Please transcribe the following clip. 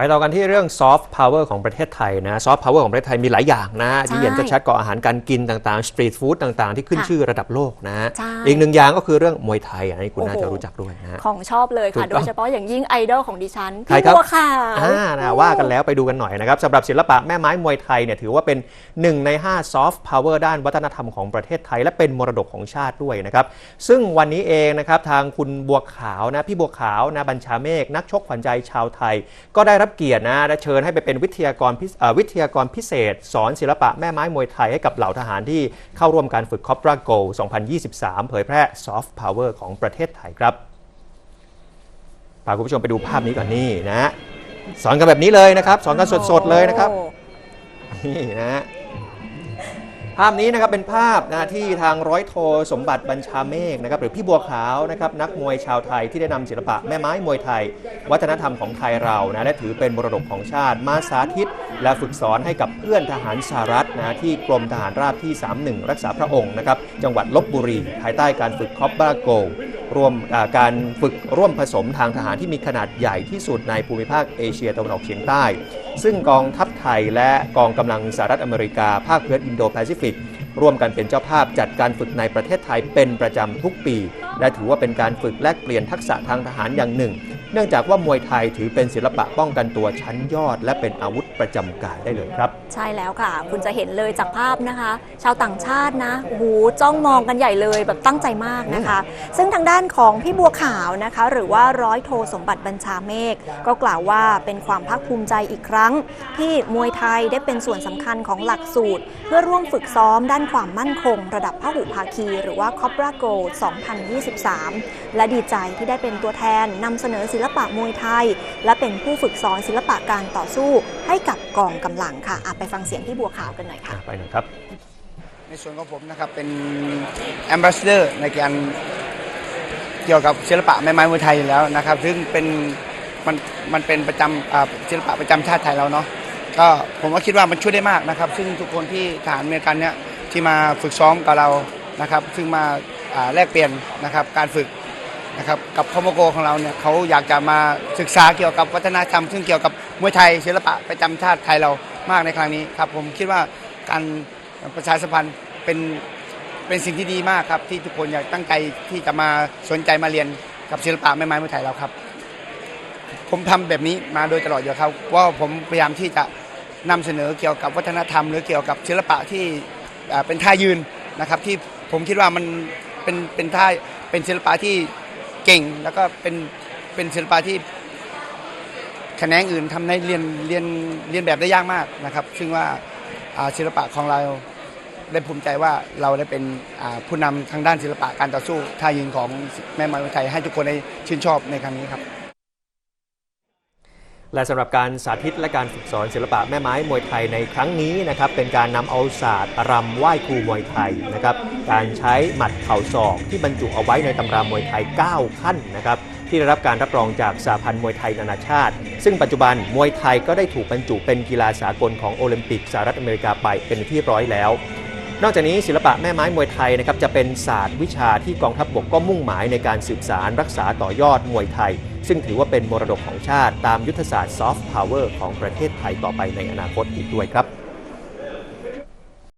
ไปต่อกันที่เรื่องซอฟต์พาวเวอร์ของประเทศไทยนะซอฟต์พาวเวอร์ของประเทศไทยมีหลายอย่างนะใช่ที่เห็นชัดๆก็อาหารการกินต่างๆสตรีทฟู้ดต่างๆ ที่ขึ้นค่ะชื่อระดับโลกนะใช่อีกหนึ่งอย่างก็คือเรื่องมวยไทยอันนี้คุณโอ้โหน่าจะรู้จักด้วยนะของชอบเลยถูค่ะกโดต้องยเฉพาะอย่างยิ่งไอดอลของดิฉันใครพี่ครับบัวขาวอ่านะว่ากันแล้วไปดูกันหน่อยนะครับสำหรับศิลปะแม่ไม้มวยไทยเนี่ยถือว่าเป็น 1 ใน5ซอฟต์พาวเวอร์ด้านวัฒนธรรมของประเทศไทย และเป็นมรดกของชาติด้วยนะครับซึ่งวันนี้เองนะครับทางคุณบัวขาวนะพี่บัวขาวนะบัญชาเมฆนักชกขวัญใจชาวไทย ก็ได้รับเกียรตินะและเชิญให้ไปเป็นวิทยากรพิเศเอ่อวิทยากรพิเศษ สอนศิลปะแม่ไม้มวยไทยให้กับเหล่าทหารที่เข้าร่วมการฝึกคอปราโก2023 เผยแพร่ซอฟต์พาวเวอร์ของประเทศไทยครับพาคุณผู้ชมไปดูภาพนี้ก่อนนี่นะฮะสอนกันแบบนี้เลยนะครับ สอนกันสดๆเลยนะครับโอ้นี่นะฮะ ภาพนี้นะครับเป็นภาพนะที่ทางร้อยโทสมบัติบัญชาเมฆนะครับหรือพี่บัวขาวนะครับนักมวยชาวไทยที่ได้นำศิลปะแม่ไม้มวยไทย วัฒนธรรมของไทยเรานะและถือเป็นมรดกของชาติมาสาธิต และฝึกสอนให้กับเพื่อนทหารสหรัฐนะที่กรมทหารราบที่ 31 รักษาพระองค์นะครับจังหวัดลบบุรี ภายใต้การฝึกคอปบาโก ร่วมการฝึกร่วมผสมทางทหารที่มีขนาดใหญ่ที่สุดในภูมิภาคเอเชียตะวันออกเฉียงใต้ ซึ่งกองทัพไทยและกองกำลังสหรัฐอเมริกาภาคพื้นอินโดแปซิฟิกร่วมกันเป็นเจ้าภาพจัดการฝึกในประเทศไทยเป็นประจำทุกปี และถือว่าเป็นการฝึกแลกเปลี่ยนทักษะทางทหารอย่างหนึ่ง เนื่องจากว่ามวยไทยถือเป็นศิลปะป้องกันตัวชั้นยอด และเป็นอาวุธประจำกายได้เลยครับ ใช่แล้วค่ะ คุณจะเห็นเลยจากภาพนะคะ ชาวต่างชาตินะโอ้โหจ้องมองกันใหญ่เลยแบบตั้งใจมากนะคะ ซึ่งทางด้านของพี่บัวขาวนะคะ หรือว่าร้อยโทสมบัติบัญชาเมฆก็กล่าวว่าเป็นความภาคภูมิใจอีกครั้ง ที่มวยไทยได้เป็นส่วนสำคัญของหลักสูตร เพื่อร่วมฝึกซ้อมด้านความมั่นคง ระดับพหุภาคี หรือว่า c o p r a g o 2023 และดีใจที่ได้เป็นตัวแทนนำเสนอศิลปะมวยไทย และเป็นผู้ฝึกสอนศิลปะการต่อสู้ให้กับกองกำลังค่ะอะไปฟังเสียงพี่บัวขาวกันหน่อยค่ะไปหน่อยครับ ในส่วนของผมนะครับเป็น ambassador ในการเกี่ยวกับศิลปะไม้ไม้มวยไทยอยู่แล้วนะครับ ซึ่งเป็นมันมันเป็นประจำอ่าศิลปะประจำชาติไทยเราเนาะก็ผมก็คิดว่ามันช่วยได้มากนะครับ ซึ่งทุกคนที่ทหารอเมริกันเนี่ยที่มาฝึกซ้อมกับเรานะครับ ซึ่งมาอ่าแลกเปลี่ยนนะครับการฝึก นะครับกับคอมโมโกของเราเนี่ยเขาอยากจะมาศึกษาเกี่ยวกับวัฒนธรรม ซึ่งเกี่ยวกับมวยไทยศิลปะประจำชาติไทยเรามากในครั้งนี้ครับผมคิดว่าการประชาสัมพันธ์เป็นเป็นสิ่งที่ดีมากครับ ที่ทุกคนอยากตั้งใจที่จะมาสนใจมาเรียนกับศิลปะแม่ไม้เมืองไทยเราครับ ผมทำแบบนี้มาโดยตลอดอยู่ครับว่าผมพยายามที่จะนำเสนอเกี่ยวกับวัฒนธรรม หรือเกี่ยวกับศิลปะที่เป็นท่ายืนนะครับ ที่ผมคิดว่ามันเป็นเป็นท่าเป็นศิลปะที่ เก่งแล้วก็เป็นเป็นศิลปะที่แขนงอื่นทำในเรียนเรียนเรียนแบบได้ยากมากนะครับ ซึ่งว่าศิลปะของเราได้ภูมิใจว่าเราได้เป็นผู้นำทางด้านศิลปะการต่อสู้ท่ายืนของแม่ไม้มวยไทยให้ทุกคนได้ชื่นชอบในครั้งนี้ครับ และสำหรับการสาธิตและการฝึกสอนศิลปะแม่ไม้มวยไทยในครั้งนี้นะครับเป็นการนำเอาศาสตร์รำไหว้ครูมวยไทยนะครับการใช้หมัดเข่าศอกที่บรรจุเอาไว้ในตำรามวยไทย 9 ขั้นนะครับที่ได้รับการรับรองจากสหพันธ์มวยไทยนานาชาติ ซึ่งปัจจุบันมวยไทยก็ได้ถูกบรรจุเป็นกีฬาสากลของโอลิมปิกสหรัฐอเมริกาไปเป็นที่ร้อยแล้วนอกจากนี้ศิลปะแม่ไม้มวยไทยนะครับจะเป็นศาสตร์วิชาที่กองทัพบบกก็มุ่งหมายในการสืบสารรักษาต่อยอดมวยไทย ซึ่งถือว่าเป็นมรดกของชาติตามยุทธศาสตร์ซอฟต์พาวเวอร์ของประเทศไทยต่อไปในอนาคตอีกด้วยครับ